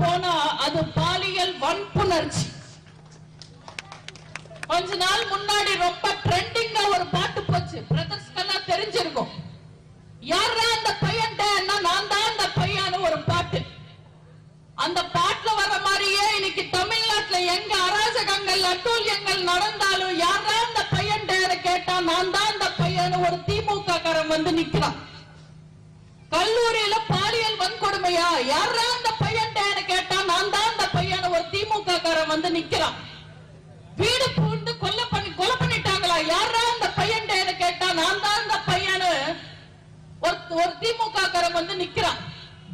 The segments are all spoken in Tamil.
போனா அது பாலியல் வன்புணர்ச்சி. கொஞ்ச நாள் முன்னாடி ரொம்ப ட்ரெண்டிங்கா ஒரு பாட்டு போச்சு. பிரதர்ஸ்க்கெல்லாம் தெரிஞ்சிருக்கும். யாரா அந்த பையன் நான் தான் அந்த பையன் ஒரு பாட்டு. அந்த பாட்டுல வர மாதிரியே இன்னைக்கு தமிழ்நாட்டுல எங்க அராஜகங்கள் அட்டூழியங்கள் நடந்தாலும் யாரா அந்த பையன் கேட்டா நான் தான் அந்த பையன் ஒரு திமுக காரன் வந்து நிக்கிறான். கல்லூரியில பாலியல் வன்கொடுமையா? யாரா ஒரு திமுக காரன் வந்து நிக்கிறான்.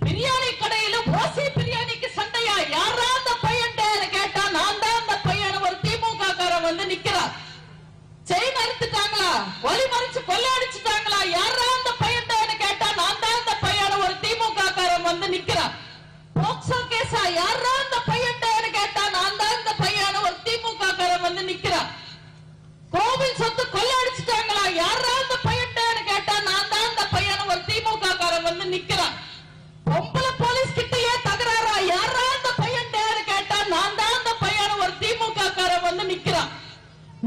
பிரியாணி கடையில ஓசி பிரியாணிக்கு சண்டையா? யாரா அந்த பையன் கேட்டா? நான் தான் அந்த பையன் ஒரு திமுக காரன் வந்து நிக்கிறான். செயின் அறுத்துட்டாங்களா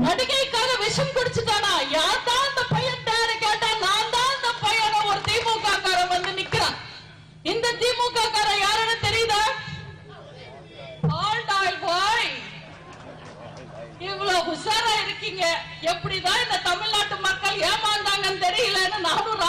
நடிகைக்காக விஷம் குடிச்சுட்டானா? யார் தான் அந்த பையன் பேரு கேட்டா நான் தான் அந்த பையன? ஒரு திமுக காரன் வந்து நிக்கிறான். இந்த திமுக காரன் யாருன்னு தெரியுதா? Hold இவ்வளவு உஷாரா இருக்கீங்க. எப்படிதான் இந்த தமிழ்நாட்டு மக்கள் ஏமாந்தாங்கன்னு தெரியலன்னு நானும்